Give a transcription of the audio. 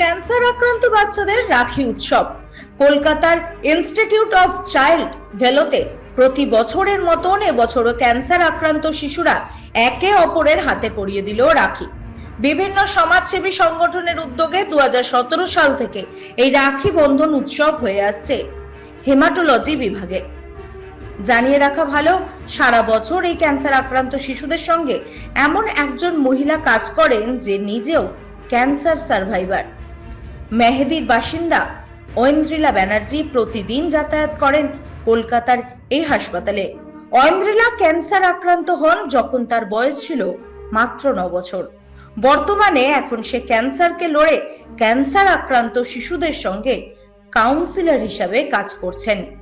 Cancer আক্রান্ত বাচ্চাদের রাখি উৎসব। কলকাতার ইনস্টিটিউট অফ চাইল্ড ভেলোতে প্রতি বছরের মতন এবছরও ক্যান্সার আক্রান্ত শিশুরা একে অপরের হাতে পরিয়ে দিল রাখি। বিভিন্ন সমাজসেবী সংগঠনের উদ্যোগে দুহাজার সতেরো সাল থেকে এই রাখি বন্ধন উৎসব হয়ে আসছে হেমাটোলজি বিভাগে। জানিয়ে রাখা ভালো, সারা বছর এই ক্যান্সার আক্রান্ত শিশুদের সঙ্গে এমন একজন মহিলা কাজ করেন যে নিজেও ক্যান্সার সার্ভাইভার। মেহেদির বাসিন্দা ঐন্দ্রিলা ব্যানার্জি প্রতিদিন যাতায়াত করেন কলকাতার এই হাসপাতালে। ঐন্দ্রিলা ক্যান্সার আক্রান্ত হন যখন তার বয়স ছিল মাত্র ন বছর। বর্তমানে এখন সে ক্যান্সারকে লড়ে ক্যান্সার আক্রান্ত শিশুদের সঙ্গে কাউন্সিলর হিসাবে কাজ করছেন।